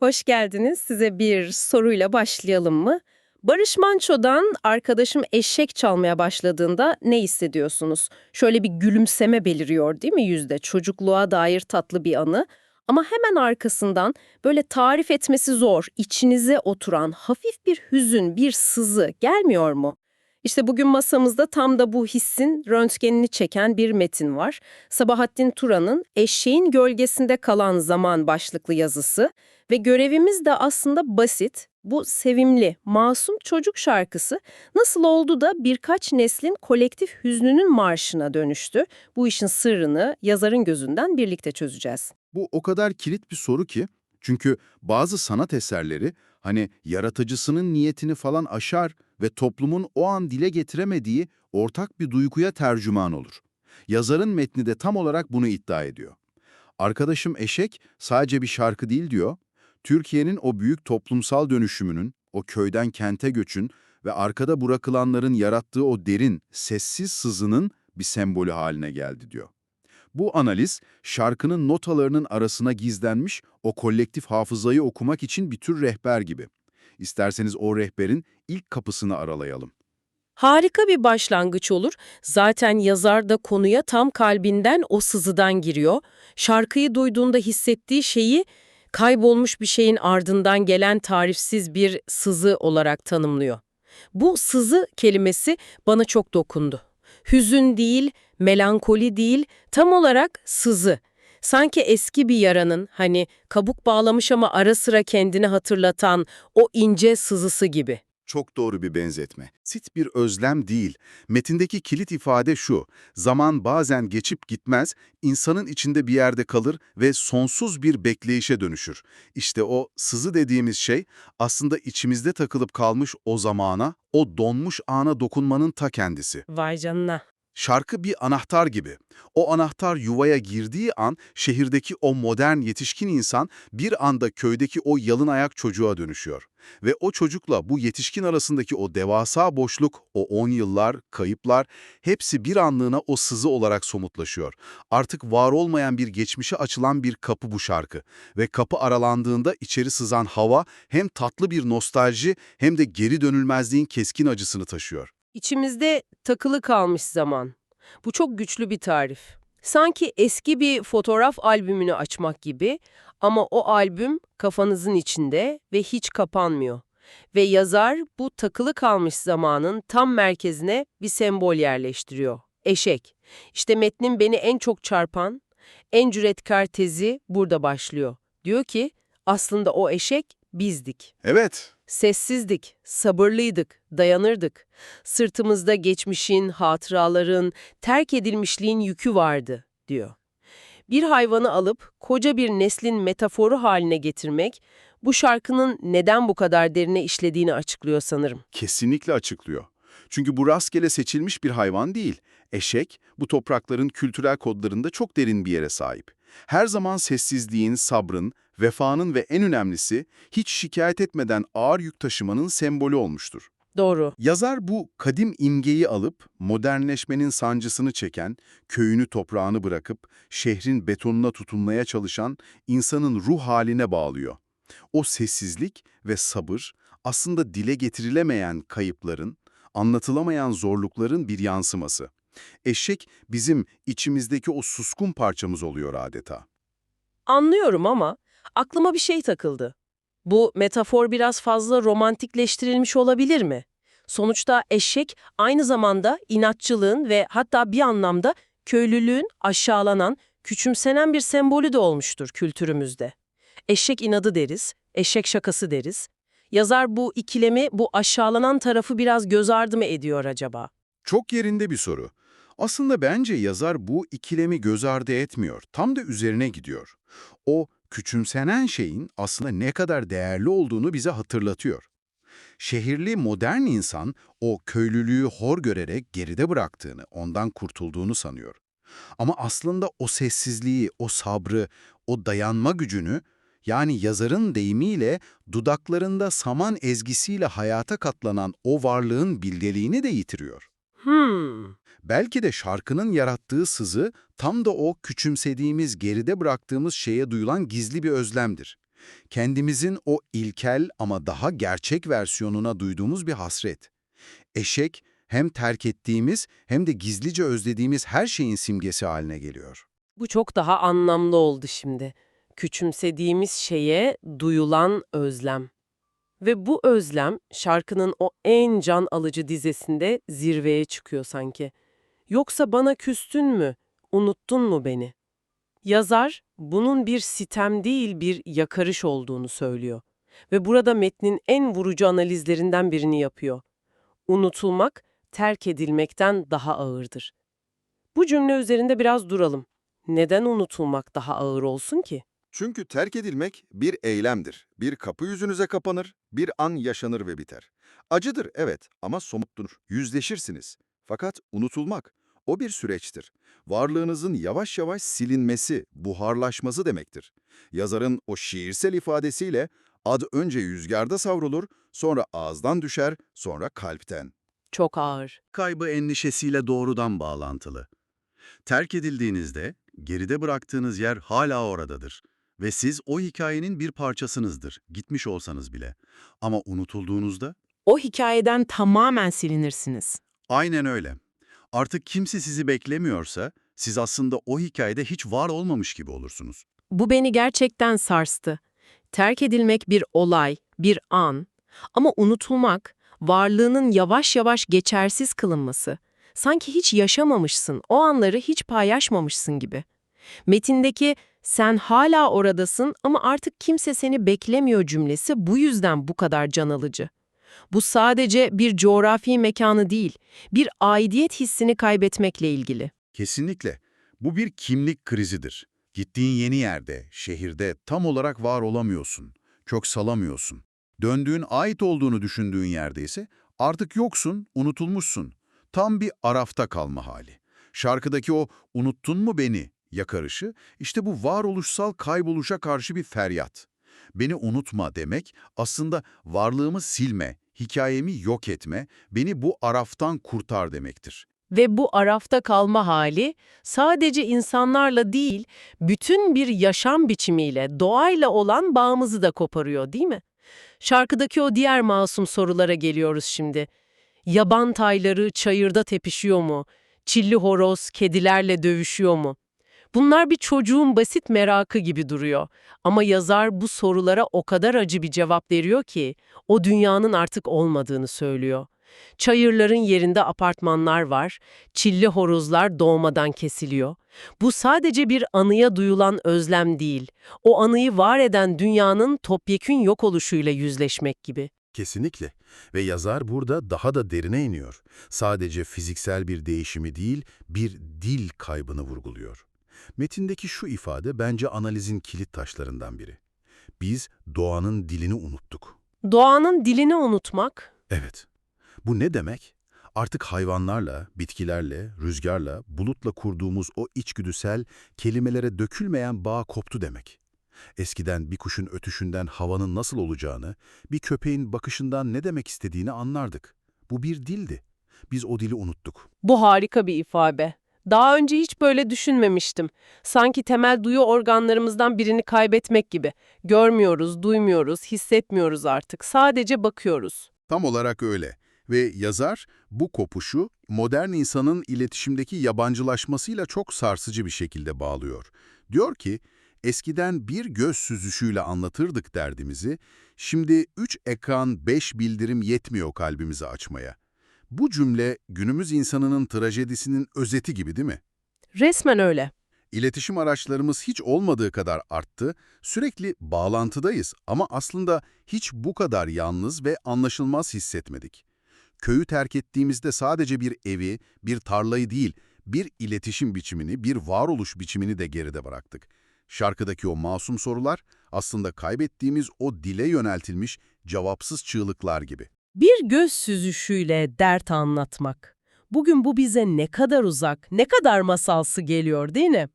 Hoş geldiniz. Size bir soruyla başlayalım mı? Barış Manço'dan arkadaşım eşek çalmaya başladığında ne hissediyorsunuz? Şöyle bir gülümseme beliriyor değil mi yüzde? Çocukluğa dair tatlı bir anı. Ama hemen arkasından böyle tarif etmesi zor, içinize oturan hafif bir hüzün, bir sızı gelmiyor mu? İşte bugün masamızda tam da bu hissin röntgenini çeken bir metin var. Sabahattin Turan'ın Eşeğin Gölgesinde Kalan Zaman başlıklı yazısı ve görevimiz de aslında basit. Bu sevimli, masum çocuk şarkısı nasıl oldu da birkaç neslin kolektif hüznünün marşına dönüştü? Bu işin sırrını yazarın gözünden birlikte çözeceğiz. Bu o kadar kilit bir soru ki. Çünkü bazı sanat eserleri hani yaratıcısının niyetini falan aşar ve toplumun o an dile getiremediği ortak bir duyguya tercüman olur. Yazarın metni de tam olarak bunu iddia ediyor. Arkadaşım Eşek sadece bir şarkı değil diyor. Türkiye'nin o büyük toplumsal dönüşümünün, o köyden kente göçün ve arkada bırakılanların yarattığı o derin, sessiz sızının bir sembolü haline geldi diyor. Bu analiz, şarkının notalarının arasına gizlenmiş o kolektif hafızayı okumak için bir tür rehber gibi. İsterseniz o rehberin ilk kapısını aralayalım. Harika bir başlangıç olur. Zaten yazar da konuya tam kalbinden o sızıdan giriyor. Şarkıyı duyduğunda hissettiği şeyi kaybolmuş bir şeyin ardından gelen tarifsiz bir sızı olarak tanımlıyor. Bu sızı kelimesi bana çok dokundu. Hüzün değil, melankoli değil, tam olarak sızı. Sanki eski bir yaranın hani kabuk bağlamış ama ara sıra kendini hatırlatan o ince sızısı gibi. Çok doğru bir benzetme. Sit bir özlem değil. Metindeki kilit ifade şu. Zaman bazen geçip gitmez, insanın içinde bir yerde kalır ve sonsuz bir bekleyişe dönüşür. İşte o sızı dediğimiz şey aslında içimizde takılıp kalmış o zamana, o donmuş ana dokunmanın ta kendisi. Vay canına. Şarkı bir anahtar gibi. O anahtar yuvaya girdiği an şehirdeki o modern yetişkin insan bir anda köydeki o yalın ayak çocuğa dönüşüyor. Ve o çocukla bu yetişkin arasındaki o devasa boşluk, o 10 yıllar, kayıplar hepsi bir anlığına o sızı olarak somutlaşıyor. Artık var olmayan bir geçmişe açılan bir kapı bu şarkı. Ve kapı aralandığında içeri sızan hava hem tatlı bir nostalji hem de geri dönülmezliğin keskin acısını taşıyor. İçimizde takılı kalmış zaman. Bu çok güçlü bir tarif. Sanki eski bir fotoğraf albümünü açmak gibi ama o albüm kafanızın içinde ve hiç kapanmıyor. Ve yazar bu takılı kalmış zamanın tam merkezine bir sembol yerleştiriyor. Eşek. İşte metnin beni en çok çarpan, en cüretkar tezi burada başlıyor. Diyor ki aslında o eşek bizdik. Evet, Sessizdik, sabırlıydık, dayanırdık. Sırtımızda geçmişin, hatıraların, terk edilmişliğin yükü vardı, diyor. Bir hayvanı alıp koca bir neslin metaforu haline getirmek, bu şarkının neden bu kadar derine işlediğini açıklıyor sanırım. Kesinlikle açıklıyor. Çünkü bu rastgele seçilmiş bir hayvan değil. Eşek, bu toprakların kültürel kodlarında çok derin bir yere sahip. Her zaman sessizliğin, sabrın, vefanın ve en önemlisi hiç şikayet etmeden ağır yük taşımanın sembolü olmuştur. Doğru. Yazar bu kadim imgeyi alıp modernleşmenin sancısını çeken, köyünü toprağını bırakıp şehrin betonuna tutunmaya çalışan insanın ruh haline bağlıyor. O sessizlik ve sabır aslında dile getirilemeyen kayıpların, anlatılamayan zorlukların bir yansıması. Eşek bizim içimizdeki o suskun parçamız oluyor adeta. Anlıyorum ama aklıma bir şey takıldı. Bu metafor biraz fazla romantikleştirilmiş olabilir mi? Sonuçta eşek aynı zamanda inatçılığın ve hatta bir anlamda köylülüğün aşağılanan, küçümsenen bir sembolü de olmuştur kültürümüzde. Eşek inadı deriz, eşek şakası deriz. Yazar bu ikilemi, bu aşağılanan tarafı biraz göz ardı mı ediyor acaba? Çok yerinde bir soru. Aslında bence yazar bu ikilemi göz ardı etmiyor, tam da üzerine gidiyor. O küçümsenen şeyin aslında ne kadar değerli olduğunu bize hatırlatıyor. Şehirli modern insan o köylülüğü hor görerek geride bıraktığını, ondan kurtulduğunu sanıyor. Ama aslında o sessizliği, o sabrı, o dayanma gücünü, yani yazarın deyimiyle dudaklarında saman ezgisiyle hayata katlanan o varlığın bildeliğini de yitiriyor. Hmm, Belki de şarkının yarattığı sızı tam da o küçümsediğimiz, geride bıraktığımız şeye duyulan gizli bir özlemdir. Kendimizin o ilkel ama daha gerçek versiyonuna duyduğumuz bir hasret. Eşek hem terk ettiğimiz hem de gizlice özlediğimiz her şeyin simgesi haline geliyor. Bu çok daha anlamlı oldu şimdi. Küçümsediğimiz şeye duyulan özlem. Ve bu özlem şarkının o en can alıcı dizesinde zirveye çıkıyor sanki. Yoksa bana küstün mü, unuttun mu beni? Yazar bunun bir sitem değil bir yakarış olduğunu söylüyor. Ve burada metnin en vurucu analizlerinden birini yapıyor. Unutulmak, terk edilmekten daha ağırdır. Bu cümle üzerinde biraz duralım. Neden unutulmak daha ağır olsun ki? Çünkü terk edilmek bir eylemdir. Bir kapı yüzünüze kapanır, bir an yaşanır ve biter. Acıdır evet ama somuttur. Yüzleşirsiniz. Fakat unutulmak, o bir süreçtir. Varlığınızın yavaş yavaş silinmesi, buharlaşması demektir. Yazarın o şiirsel ifadesiyle ad önce yüzgarda savrulur, sonra ağızdan düşer, sonra kalpten. Çok ağır. kaybı endişesiyle doğrudan bağlantılı. Terk edildiğinizde geride bıraktığınız yer hala oradadır ve siz o hikayenin bir parçasınızdır, gitmiş olsanız bile. Ama unutulduğunuzda o hikayeden tamamen silinirsiniz. aynen öyle. Artık kimse sizi beklemiyorsa siz aslında o hikayede hiç var olmamış gibi olursunuz. Bu beni gerçekten sarstı. Terk edilmek bir olay, bir an ama unutulmak, varlığının yavaş yavaş geçersiz kılınması. Sanki hiç yaşamamışsın, o anları hiç paylaşmamışsın gibi. Metindeki sen hala oradasın ama artık kimse seni beklemiyor cümlesi bu yüzden bu kadar can alıcı. Bu sadece bir coğrafi mekanı değil, bir aidiyet hissini kaybetmekle ilgili. Kesinlikle. Bu bir kimlik krizidir. Gittiğin yeni yerde, şehirde tam olarak var olamıyorsun. Kök salamıyorsun. Döndüğün, ait olduğunu düşündüğün yerde ise artık yoksun, unutulmuşsun. Tam bir arafta kalma hali. Şarkıdaki o unuttun mu beni yakarışı, işte bu varoluşsal kayboluşa karşı bir feryat. Beni unutma demek aslında varlığımı silme, hikayemi yok etme, beni bu araftan kurtar demektir. Ve bu arafta kalma hali sadece insanlarla değil, bütün bir yaşam biçimiyle, doğayla olan bağımızı da koparıyor değil mi? Şarkıdaki o diğer masum sorulara geliyoruz şimdi. Yaban tayları çayırda tepişiyor mu? Çilli horoz kedilerle dövüşüyor mu? Bunlar bir çocuğun basit merakı gibi duruyor. Ama yazar bu sorulara o kadar acı bir cevap veriyor ki, o dünyanın artık olmadığını söylüyor. Çayırların yerinde apartmanlar var, çilli horozlar doğmadan kesiliyor. Bu sadece bir anıya duyulan özlem değil, o anıyı var eden dünyanın topyekün yok oluşuyla yüzleşmek gibi. Kesinlikle. Ve yazar burada daha da derine iniyor. Sadece fiziksel bir değişimi değil, bir dil kaybını vurguluyor. Metindeki şu ifade bence analizin kilit taşlarından biri. Biz doğanın dilini unuttuk. Doğanın dilini unutmak, Evet. Bu ne demek? Artık hayvanlarla, bitkilerle, rüzgarla, bulutla kurduğumuz o içgüdüsel, kelimelere dökülmeyen bağ koptu demek. Eskiden bir kuşun ötüşünden havanın nasıl olacağını, bir köpeğin bakışından ne demek istediğini anlardık. Bu bir dildi. Biz o dili unuttuk. Bu harika bir ifade. Daha önce hiç böyle düşünmemiştim. Sanki temel duyu organlarımızdan birini kaybetmek gibi. Görmüyoruz, duymuyoruz, hissetmiyoruz artık. Sadece bakıyoruz. Tam olarak öyle. Ve yazar bu kopuşu modern insanın iletişimdeki yabancılaşmasıyla çok sarsıcı bir şekilde bağlıyor. Diyor ki, eskiden bir göz süzüşüyle anlatırdık derdimizi, şimdi üç ekran, beş bildirim yetmiyor kalbimizi açmaya. Bu cümle günümüz insanının trajedisinin özeti gibi değil mi? Resmen öyle. İletişim araçlarımız hiç olmadığı kadar arttı, sürekli bağlantıdayız ama aslında hiç bu kadar yalnız ve anlaşılmaz hissetmedik. Köyü terk ettiğimizde sadece bir evi, bir tarlayı değil, bir iletişim biçimini, bir varoluş biçimini de geride bıraktık. Şarkıdaki o masum sorular aslında kaybettiğimiz o dile yöneltilmiş cevapsız çığlıklar gibi. Bir göz süzüşüyle dert anlatmak. Bugün bu bize ne kadar uzak, ne kadar masalsı geliyor değil mi?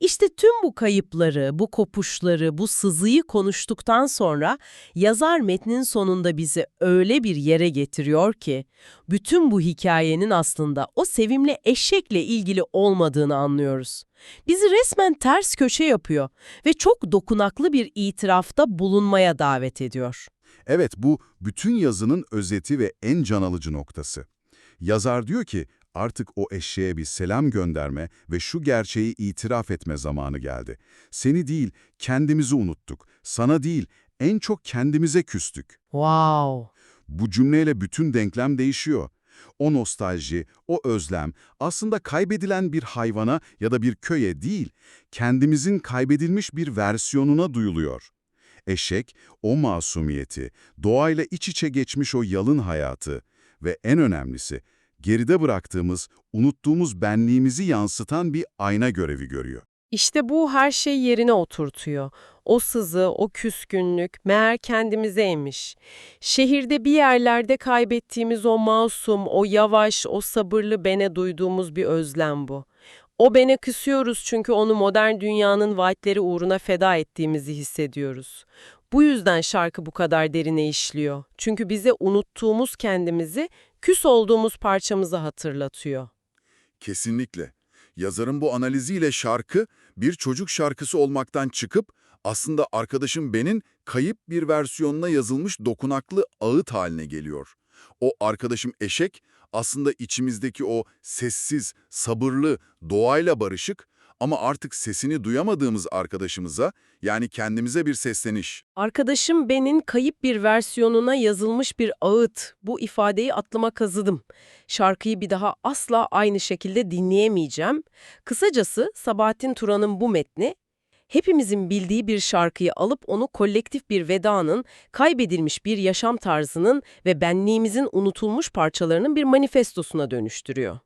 İşte tüm bu kayıpları, bu kopuşları, bu sızıyı konuştuktan sonra yazar metnin sonunda bizi öyle bir yere getiriyor ki bütün bu hikayenin aslında o sevimli eşekle ilgili olmadığını anlıyoruz. Bizi resmen ters köşe yapıyor ve çok dokunaklı bir itirafta bulunmaya davet ediyor. Evet, bu bütün yazının özeti ve en can alıcı noktası. Yazar diyor ki, artık o eşeğe bir selam gönderme ve şu gerçeği itiraf etme zamanı geldi. Seni değil, kendimizi unuttuk. Sana değil, en çok kendimize küstük. Wow! Bu cümleyle bütün denklem değişiyor. O nostalji, o özlem aslında kaybedilen bir hayvana ya da bir köye değil, kendimizin kaybedilmiş bir versiyonuna duyuluyor. Eşek, o masumiyeti, doğayla iç içe geçmiş o yalın hayatı ve en önemlisi, geride bıraktığımız, unuttuğumuz benliğimizi yansıtan bir ayna görevi görüyor. İşte bu her şeyi yerine oturtuyor. O sızı, o küskünlük meğer kendimizeymiş. Şehirde bir yerlerde kaybettiğimiz o masum, o yavaş, o sabırlı bene duyduğumuz bir özlem bu. O bene küsüyoruz çünkü onu modern dünyanın vaatleri uğruna feda ettiğimizi hissediyoruz. Bu yüzden şarkı bu kadar derine işliyor. Çünkü bize unuttuğumuz kendimizi, küs olduğumuz parçamızı hatırlatıyor. Kesinlikle. Yazarın bu analiziyle şarkı bir çocuk şarkısı olmaktan çıkıp aslında arkadaşım Ben'in kayıp bir versiyonuna yazılmış dokunaklı ağıt haline geliyor. O arkadaşım eşek aslında içimizdeki o sessiz, sabırlı, doğayla barışık ama artık sesini duyamadığımız arkadaşımıza yani kendimize bir sesleniş. Arkadaşım Ben'in kayıp bir versiyonuna yazılmış bir ağıt. Bu ifadeyi atlıma kazıdım. Şarkıyı bir daha asla aynı şekilde dinleyemeyeceğim. Kısacası Sabahattin Turan'ın bu metni, hepimizin bildiği bir şarkıyı alıp onu kolektif bir vedanın, kaybedilmiş bir yaşam tarzının ve benliğimizin unutulmuş parçalarının bir manifestosuna dönüştürüyor.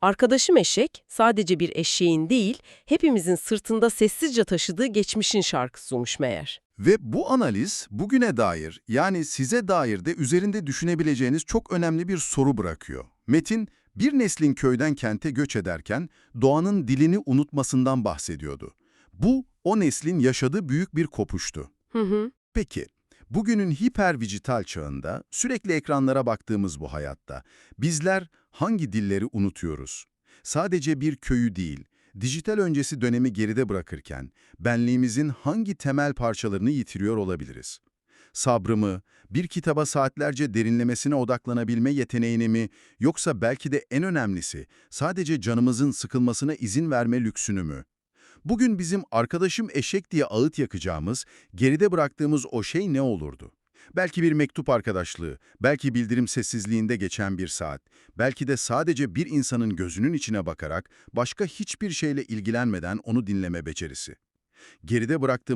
Arkadaşım eşek sadece bir eşeğin değil, hepimizin sırtında sessizce taşıdığı geçmişin şarkısıymış meğer. Ve bu analiz bugüne dair yani size dair de üzerinde düşünebileceğiniz çok önemli bir soru bırakıyor. Metin, bir neslin köyden kente göç ederken doğanın dilini unutmasından bahsediyordu. Bu, o neslin yaşadığı büyük bir kopuştu. Hı hı. Peki, bugünün hiperdijital çağında sürekli ekranlara baktığımız bu hayatta bizler hangi dilleri unutuyoruz? Sadece bir köyü değil, dijital öncesi dönemi geride bırakırken benliğimizin hangi temel parçalarını yitiriyor olabiliriz? Sabrımı, bir kitaba saatlerce derinlemesine odaklanabilme yeteneğini mi, yoksa belki de en önemlisi sadece canımızın sıkılmasına izin verme lüksünü mü? Bugün bizim arkadaşım eşek diye ağıt yakacağımız, geride bıraktığımız o şey ne olurdu? Belki bir mektup arkadaşlığı, belki bildirim sessizliğinde geçen bir saat, belki de sadece bir insanın gözünün içine bakarak başka hiçbir şeyle ilgilenmeden onu dinleme becerisi. Geride bıraktığımız